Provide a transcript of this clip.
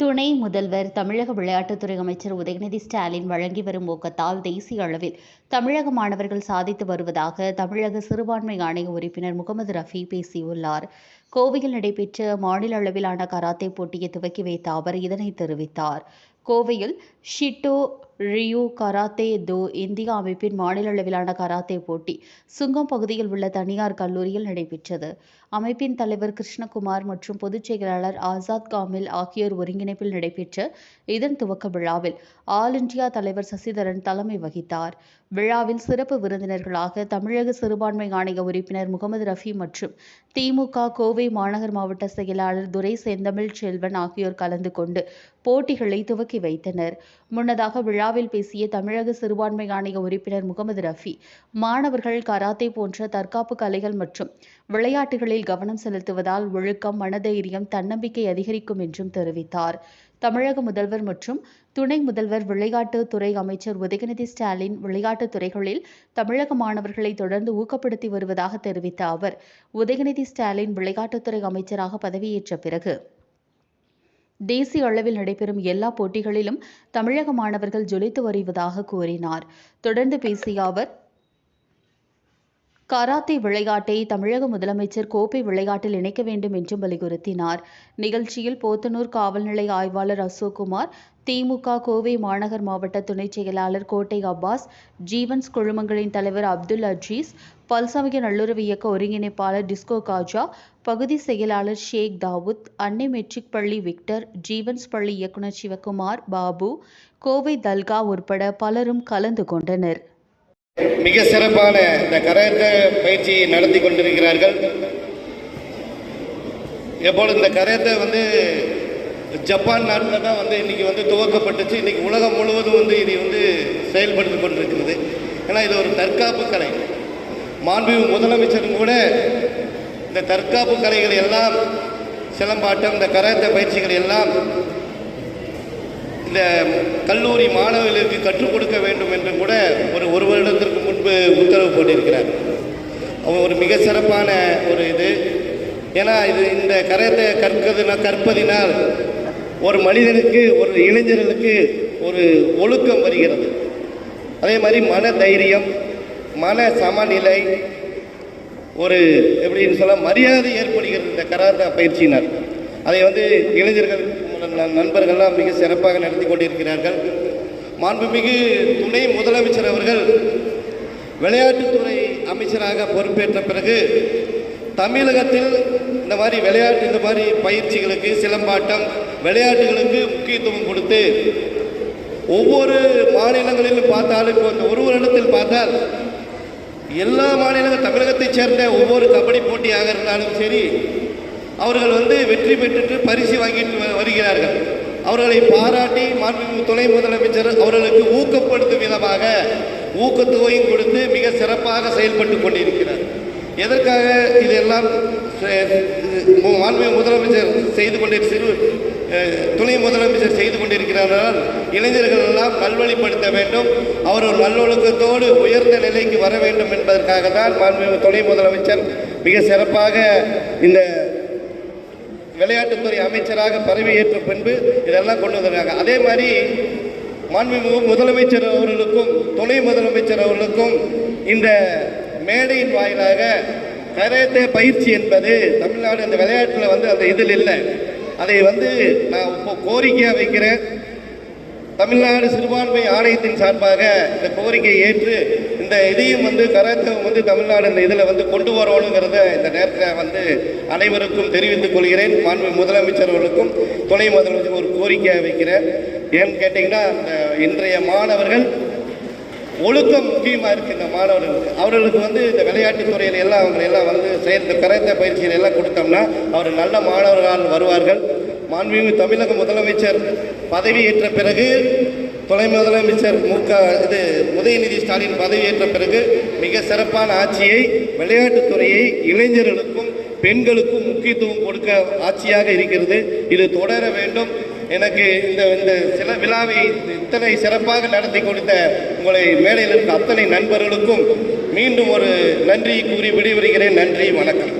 துணை முதல்வர் தமிழக விளையாட்டுத்துறை அமைச்சர் உதயநிதி ஸ்டாலின் வழங்கி வரும் ஊக்கத்தால் தேசிய அளவில் தமிழக மாணவர்கள் சாதித்து வருவதாக தமிழக சிறுபான்மை ஆணைய உறுப்பினர் முகமது ரஃபி பேசியுள்ளார். கோவையில் நடைபெற்ற மாநில அளவிலான கராத்தே போட்டியை துவக்கி வைத்த அவர் இதனை தெரிவித்தார். கோவையில் Shito Ryu karate do India அமைப்பின் மாநில அளவிலான கராத்தே போட்டி சுங்கம் பகுதியில் உள்ள தனியார் கல்லூரியில் நடைபெற்றது. அமைப்பின் தலைவர் கிருஷ்ணகுமார் மற்றும் பொதுச் செயலாளர் ஆசாத் காமில் ஆகியோர் ஒருங்கிணைப்பில் நடைபெற்ற இதன் துவக்க விழாவில் ஆல் இண்டியா தலைவர் சசிதரன் தலைமை வகித்தார். விழாவில் சிறப்பு விருந்தினர்களாக தமிழக சிறுபான்மை ஆணைய உறுப்பினர் முகமது ரஃபி மற்றும் திமுக கோவை மாநகர் மாவட்ட செயலாளர் துரை செந்தமிழ் செல்வன் ஆகியோர் கலந்து கொண்டு போட்டிகளை துவக்கி வைத்தனர். முன்னதாக விழாவில் பேசிய தமிழக சிறுபான்மை ஆணைய உறுப்பினர் முகமது ரஃபி மாணவர்கள் கராத்தே போன்ற தற்காப்பு கலைகள் மற்றும் விளையாட்டுகளில் கவனம் செலுத்துவதால் ஒழுக்கம் மனதைரியம் தன்னம்பிக்கை அதிகரிக்கும் என்றும் தெரிவித்தார். தமிழக முதல்வர் மற்றும் துணை முதல்வர் விளையாட்டு துறை அமைச்சர் உதயநிதி ஸ்டாலின் விளையாட்டுத் துறைகளில் தமிழக மாணவர்களை தொடர்ந்து ஊக்கப்படுத்தி வருவதாக தெரிவித்த அவர் உதயநிதி ஸ்டாலின் விளையாட்டுத்துறை அமைச்சராக பதவியேற்ற பிறகு தேசிய அளவில் நடைபெறும் எல்லா போட்டிகளிலும் தமிழக மாணவர்கள் ஜொலித்து வருவதாக கூறினார். தொடர்ந்து பேசிய அவர் கராத்தே விளையாட்டை தமிழக முதலமைச்சர் கோப்பை விளையாட்டில் இணைக்க வேண்டும் என்றும் வலியுறுத்தினார். நிகழ்ச்சியில் போத்தனூர் காவல்நிலை ஆய்வாளர் அசோக்குமார் திமுக கோவை மாநகர் மாவட்ட துணைச் செயலாளர் கோட்டை அப்பாஸ் ஜீவன்ஸ் குழுமங்களின் தலைவர் அப்துல் அஜீஸ் பல்சமய நல்லுறவு இயக்க ஒருங்கிணைப்பாளர் டிஸ்கோ காஜா பகுதி செயலாளர் ஷேக் தாவூத் அன்னை மெட்ரிக் பள்ளி விக்டர் ஜீவன்ஸ் பள்ளி இயக்குநர் சிவகுமார் பாபு கோவை தல்கா உட்பட பலரும் கலந்து கொண்டனர். மிக சிறப்பான இந்த கராத்தே பயிற்சியை நடத்தி கொண்டிருக்கிறார்கள். எப்போது இந்த கரகத்தை வந்து ஜப்பான் நாட்டில் தான் வந்து இன்னைக்கு வந்து துவக்கப்பட்டுச்சு. இன்னைக்கு உலகம் முழுவதும் வந்து இதை வந்து செயல்படுத்தி கொண்டிருக்கிறது. ஏன்னா இது ஒரு தற்காப்பு கலை. மாண்பு முதலமைச்சரும் கூட இந்த தற்காப்பு கலைகள் எல்லாம் சிலம்பாட்டம் இந்த கராத்தே பயிற்சிகள் எல்லாம் இந்த கல்லூரி மாணவர்களுக்கு கற்றுக் கொடுக்க வேண்டும் என்று கூட ஒரு ஒரு வருடத்திற்கு முன்பு உத்தரவு போட்டிருக்கிறார் அவன் ஒரு மிக சிறப்பான ஒரு இது. ஏன்னா இது இந்த கரையத்தை கற்கிறதுனா கற்பதினால் ஒரு மனிதனுக்கு ஒரு இளைஞர்களுக்கு ஒரு ஒழுக்கம் வருகிறது. அதே மாதிரி மன தைரியம் மன சமநிலை ஒரு எப்படின்னு சொல்ல மரியாதை ஏற்படுகிறது இந்த கராத்தா பயிற்சியினர் அதை வந்து இளைஞர்கள் நண்பர்கள்லாம் மிக சிறப்பாக நடத்தி கொண்டிருக்கிறார்கள். மாண்புமிகு துணை முதலமைச்சர் அவர்கள் விளையாட்டுத்துறை அமைச்சராக பொறுப்பேற்ற பிறகு தமிழகத்தில் இந்த மாதிரி விளையாட்டு இந்த மாதிரி பயிற்சிகளுக்கு சிலம்பாட்டம் விளையாட்டுகளுக்கு முக்கியத்துவம் கொடுத்து ஒவ்வொரு மாநிலங்களிலும் பார்த்தாலும் இப்போ இந்த ஒரு வருடத்தில் பார்த்தால் எல்லா மாநிலங்கள் தமிழகத்தைச் சேர்ந்த ஒவ்வொரு கபடி போட்டியாக இருந்தாலும் சரி அவர்கள் வந்து வெற்றி பெற்றுட்டு பரிசு வாங்கிட்டு வருகிறார்கள். அவர்களை பாராட்டி மாண்புமிகு துணை முதலமைச்சர் அவர்களுக்கு ஊக்கப்படுத்தும் விதமாக ஊக்கத்தொகையும் கொடுத்து மிக சிறப்பாக செயல்பட்டு கொண்டிருக்கிறார். எதற்காக இதெல்லாம் செ- முதலமைச்சர் செய்து கொண்டிரு சிறு துணை முதலமைச்சர் செய்து கொண்டிருக்கிறார்கள் இளைஞர்கள் எல்லாம் நல்வழிப்படுத்த வேண்டும். அவர் ஒரு நல்லொழுக்கத்தோடு உயர்ந்த நிலைக்கு வர வேண்டும் என்பதற்காக தான் மாண்பு துணை முதலமைச்சர் மிக சிறப்பாக இந்த விளையாட்டுத்துறை அமைச்சராக பதவியேற்ற பின்பு இதெல்லாம் கொண்டு வந்திருக்காங்க அதே மாதிரி மாண்புமிகு முதலமைச்சர் அவர்களுக்கும் துணை முதலமைச்சர் அவர்களுக்கும் இந்த மேடையின் வாயிலாக கராத்தே பயிற்சி என்பது தமிழ்நாடு அந்த விளையாட்டில் வந்து அந்த இதில் இல்லை. அதை வந்து நான் இப்போ கோரிக்கையாக வைக்கிறேன். தமிழ்நாடு சிறுபான்மை ஆணையத்தின் சார்பாக இந்த கோரிக்கையை ஏற்று இந்த இதையும் வந்து கராத்தே வந்து தமிழ்நாடு இந்த இதில் வந்து கொண்டு வரணுங்கிறத இந்த நேரத்தில் வந்து அனைவருக்கும் தெரிவித்துக் கொள்கிறேன். மாண்பு முதலமைச்சர் அவர்களுக்கும் துணை முதலமைச்சர் ஒரு கோரிக்கையாக வைக்கிறேன். ஏன்னு கேட்டிங்கன்னா இந்த இன்றைய மாணவர்கள் ஒழுக்கம் முக்கியமாக இருக்குது இந்த மாணவர்களுக்கு. அவர்களுக்கு வந்து இந்த விளையாட்டுத் துறையில் எல்லாம் அவங்க எல்லாம் வந்து சேர்ந்து பிறந்த பயிற்சிகள் எல்லாம் கொடுத்தோம்னா அவர் நல்ல மாணவர்களால் வருவார்கள். மாண்புமிகு தமிழக முதலமைச்சர் பதவியேற்ற பிறகு துணை முதலமைச்சர் மு க இது உதயநிதி ஸ்டாலின் பதவியேற்ற பிறகு மிக சிறப்பான ஆட்சியை விளையாட்டுத்துறையை இளைஞர்களுக்கும் பெண்களுக்கும் முக்கியத்துவம் கொடுக்க ஆட்சியாக இருக்கிறது. இது தொடர வேண்டும். எனக்கு இந்த இந்த சில விழாவை இத்தனை சிறப்பாக நடத்தி கொடுத்த உங்களை மேடையில் இருக்க அத்தனை நண்பர்களுக்கும் மீண்டும் ஒரு நன்றி கூறி விடைபெறுகிறேன். நன்றி வணக்கம்.